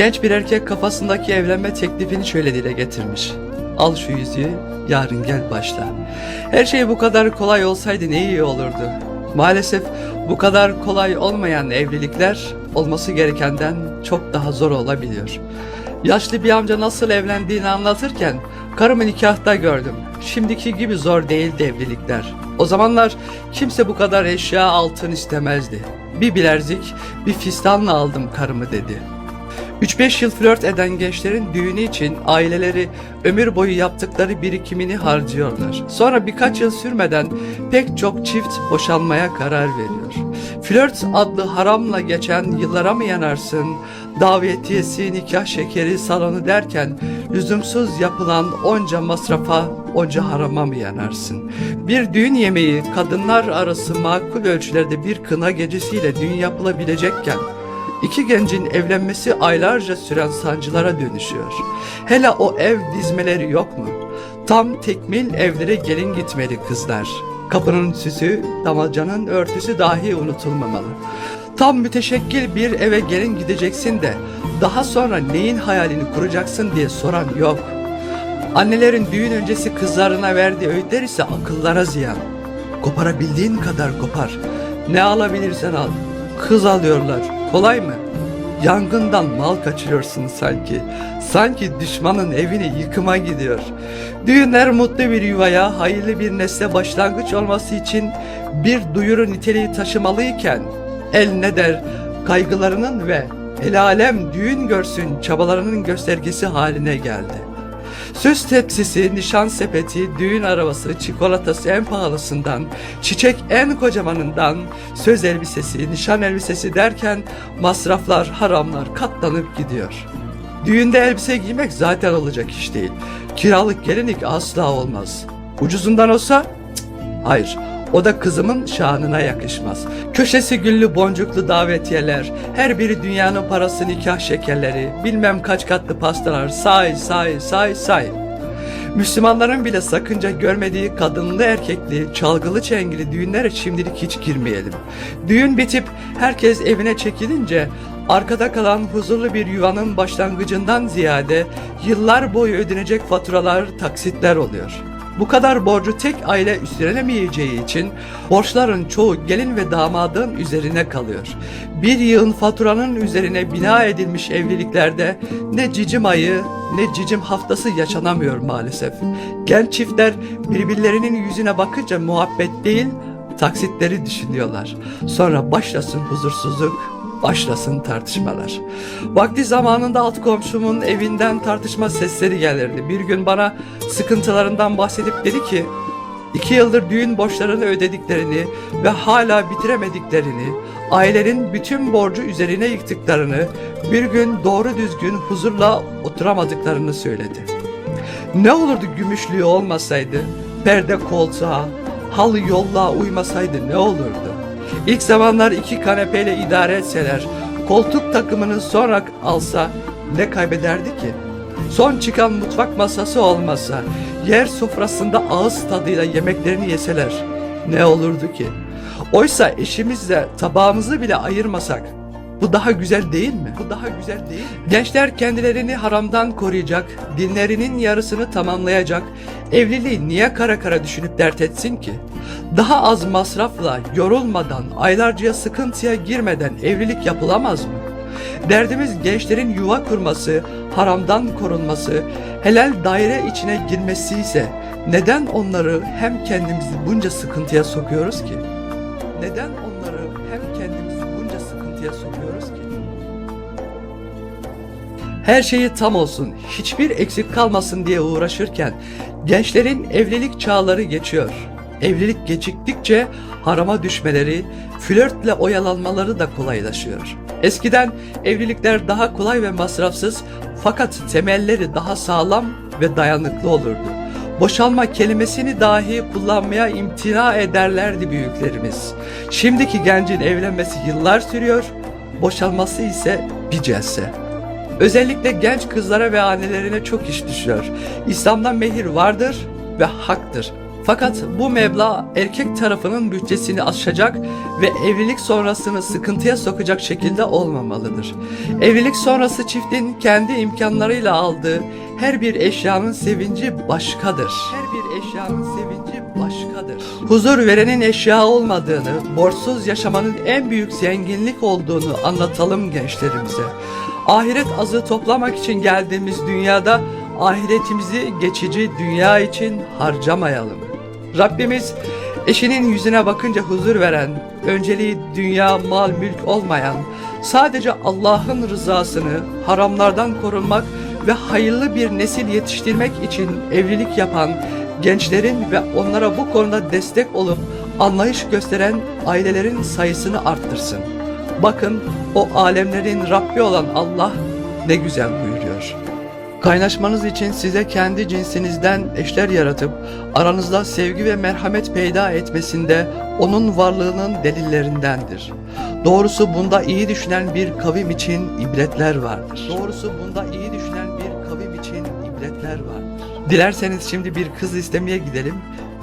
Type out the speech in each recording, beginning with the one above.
Genç bir erkek kafasındaki evlenme teklifini şöyle dile getirmiş. Al şu yüzüğü, yarın gel başla. Her şey bu kadar kolay olsaydı ne iyi olurdu. Maalesef bu kadar kolay olmayan evlilikler olması gerekenden çok daha zor olabiliyor. Yaşlı bir amca nasıl evlendiğini anlatırken karımı nikahta gördüm. Şimdiki gibi zor değildi evlilikler. O zamanlar kimse bu kadar eşya altın istemezdi. Bir bilerzik, bir fistanla aldım karımı dedi. 3-5 yıl flört eden gençlerin düğünü için aileleri ömür boyu yaptıkları birikimini harcıyorlar. Sonra birkaç yıl sürmeden pek çok çift boşanmaya karar veriyor. Flört adlı haramla geçen yıllara mı yanarsın? Davetiyesi, nikah şekeri, salonu derken lüzumsuz yapılan onca masrafa, onca harama mı yanarsın? Bir düğün yemeği kadınlar arası makul ölçülerde bir kına gecesiyle düğün yapılabilecekken İki gencin evlenmesi aylarca süren sancılara dönüşüyor. Hele o ev dizmeleri yok mu? Tam tekmil evlere gelin gitmeli kızlar. Kapının süsü, damacanın örtüsü dahi unutulmamalı. Tam müteşekkil bir eve gelin gideceksin de daha sonra neyin hayalini kuracaksın diye soran yok. Annelerin düğün öncesi kızlarına verdiği öğütler ise akıllara ziyan. Koparabildiğin kadar kopar. Ne alabilirsen al. Kız alıyorlar. Kolay mı? Yangından mal kaçırıyorsun sanki. Sanki düşmanın evini yıkıma gidiyor. Düğünler mutlu bir yuvaya, hayırlı bir nesle başlangıç olması için bir duyuru niteliği taşımalıyken el ne der kaygılarının ve el alem düğün görsün çabalarının göstergesi haline geldi. Süs tepsisi, nişan sepeti, düğün arabası, çikolatası en pahalısından, çiçek en kocamanından, söz elbisesi, nişan elbisesi derken masraflar, haramlar katlanıp gidiyor. Düğünde elbise giymek zaten olacak iş değil. Kiralık gelinlik asla olmaz. Ucuzundan olsa cık, hayır. O da kızımın şanına yakışmaz. Köşesi güllü boncuklu davetiyeler, her biri dünyanın parası nikah şekerleri, bilmem kaç katlı pastalar, say say say say. Müslümanların bile sakınca görmediği kadınlı erkekli, çalgılı çengili düğünlere şimdilik hiç girmeyelim. Düğün bitip herkes evine çekilince arkada kalan huzurlu bir yuvanın başlangıcından ziyade yıllar boyu ödenecek faturalar, taksitler oluyor. Bu kadar borcu tek aile üstlenemeyeceği için borçların çoğu gelin ve damadın üzerine kalıyor. Bir yığın faturanın üzerine bina edilmiş evliliklerde ne cicim ayı ne cicim haftası yaşanamıyor maalesef. Genç çiftler birbirlerinin yüzüne bakınca muhabbet değil taksitleri düşünüyorlar. Sonra başlasın huzursuzluk, başlasın tartışmalar. Vakti zamanında alt komşumun evinden tartışma sesleri gelirdi. Bir gün bana sıkıntılarından bahsedip dedi ki iki yıldır düğün borçlarını ödediklerini ve hala bitiremediklerini, ailenin bütün borcu üzerine yıktıklarını, bir gün doğru düzgün huzurla oturamadıklarını söyledi. Ne olurdu gümüşlüğü olmasaydı, perde koltuğa, halı yolluğa uymasaydı ne olurdu? İlk zamanlar iki kanepeyle idare etseler, koltuk takımını sonra alsa ne kaybederdi ki? Son çıkan mutfak masası olmasa, yer sofrasında ağız tadıyla yemeklerini yeseler ne olurdu ki? Oysa eşimizle tabağımızı bile ayırmasak bu daha güzel değil mi? Bu daha güzel değil mi? Gençler kendilerini haramdan koruyacak, dinlerinin yarısını tamamlayacak, evliliği niye kara kara düşünüp dert etsin ki? Daha az masrafla, yorulmadan, aylarca sıkıntıya girmeden evlilik yapılamaz mı? Derdimiz gençlerin yuva kurması, haramdan korunması, helal daire içine girmesi ise neden onları hem kendimizi bunca sıkıntıya sokuyoruz ki? Neden onları hem kendimizi bunca sıkıntıya sokuyoruz Her şeyi tam olsun, hiçbir eksik kalmasın diye uğraşırken gençlerin evlilik çağları geçiyor. Evlilik geciktikçe harama düşmeleri, flörtle oyalanmaları da kolaylaşıyor. Eskiden evlilikler daha kolay ve masrafsız fakat temelleri daha sağlam ve dayanıklı olurdu. Boşalma kelimesini dahi kullanmaya imtina ederlerdi büyüklerimiz. Şimdiki gencin evlenmesi yıllar sürüyor, boşalması ise bir celse. Özellikle genç kızlara ve annelerine çok iş düşüyor. İslam'da mehir vardır ve haktır. Fakat bu meblağ erkek tarafının bütçesini aşacak ve evlilik sonrasını sıkıntıya sokacak şekilde olmamalıdır. Evlilik sonrası çiftin kendi imkanlarıyla aldığı her bir eşyanın sevinci başkadır. Her bir eşyanın sevinci başkadır. Huzur verenin eşya olmadığını, borçsuz yaşamanın en büyük zenginlik olduğunu anlatalım gençlerimize. Ahiret azı toplamak için geldiğimiz dünyada ahiretimizi geçici dünya için harcamayalım. Rabbimiz eşinin yüzüne bakınca huzur veren, önceliği dünya, mal, mülk olmayan, sadece Allah'ın rızasını haramlardan korunmak ve hayırlı bir nesil yetiştirmek için evlilik yapan gençlerin ve onlara bu konuda destek olup anlayış gösteren ailelerin sayısını arttırsın. Bakın o alemlerin Rabbi olan Allah ne güzel buyuruyor. Kaynaşmanız için size kendi cinsinizden eşler yaratıp aranızda sevgi ve merhamet peyda etmesinde onun varlığının delillerindendir. Doğrusu bunda iyi düşünen bir kavim için ibretler vardır. Doğrusu bunda iyi düşünen bir kavim için ibretler vardır. Dilerseniz şimdi bir kız istemeye gidelim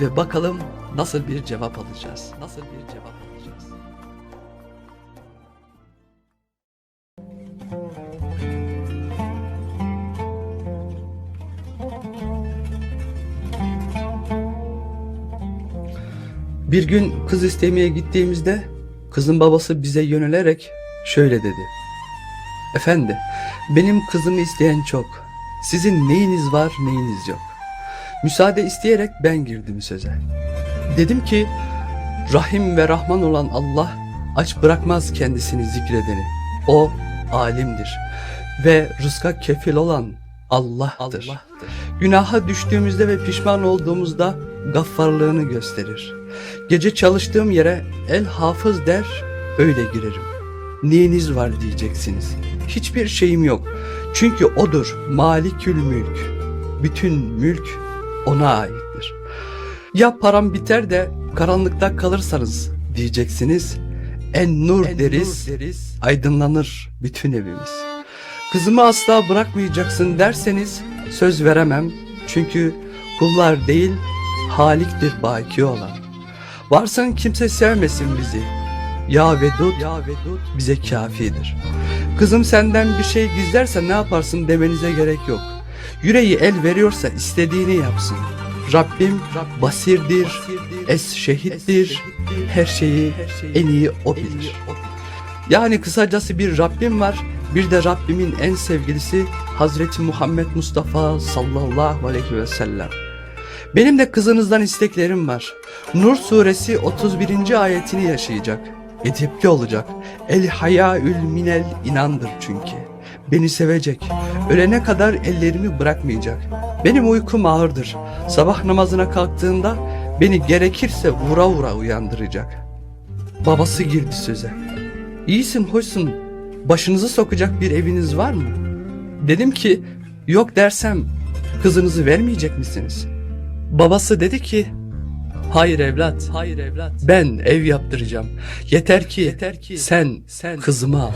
ve bakalım nasıl bir cevap alacağız. Nasıl bir cevap alacağız. Bir gün kız istemeye gittiğimizde kızın babası bize yönelerek şöyle dedi. Efendi, benim kızımı isteyen çok. Sizin neyiniz var, neyiniz yok. Müsaade isteyerek ben girdim söze. Dedim ki, Rahim ve Rahman olan Allah aç bırakmaz kendisini zikredeni. O alimdir ve rızka kefil olan Allah'tır. Günaha düştüğümüzde ve pişman olduğumuzda gaffarlığını gösterir. Gece çalıştığım yere el hafız der, öyle girerim. Neyiniz var diyeceksiniz. Hiçbir şeyim yok. Çünkü odur malikül mülk. Bütün mülk ona aittir. Ya param biter de karanlıkta kalırsanız diyeceksiniz. En nur, deriz, aydınlanır bütün evimiz. Kızımı asla bırakmayacaksın derseniz söz veremem. Çünkü kullar değil Halik'tir baki olan. Varsın kimse sevmesin bizi. Ya Vedud, ya Vedud bize kafidir. Kızım senden bir şey gizlerse ne yaparsın demenize gerek yok. Yüreği el veriyorsa istediğini yapsın. Rabbim basirdir, es şehittir, her şeyi en iyi o bilir. Yani kısacası bir Rabbim var, bir de Rabbimin en sevgilisi Hazreti Muhammed Mustafa sallallahu aleyhi ve sellem. Benim de kızınızdan isteklerim var. Nur suresi 31. ayetini yaşayacak. Edepli olacak. El hayaül minel inandır çünkü. Beni sevecek. Ölene kadar ellerimi bırakmayacak. Benim uykum ağırdır. Sabah namazına kalktığında beni gerekirse vura vura uyandıracak. Babası girdi söze. İyisin hoşsun. Başınızı sokacak bir eviniz var mı? Dedim ki yok dersem kızınızı vermeyecek misiniz? Babası dedi ki Hayır evlat. Hayır evlat. Ben ev yaptıracağım. Yeter ki yeter ki sen sen kızımı al.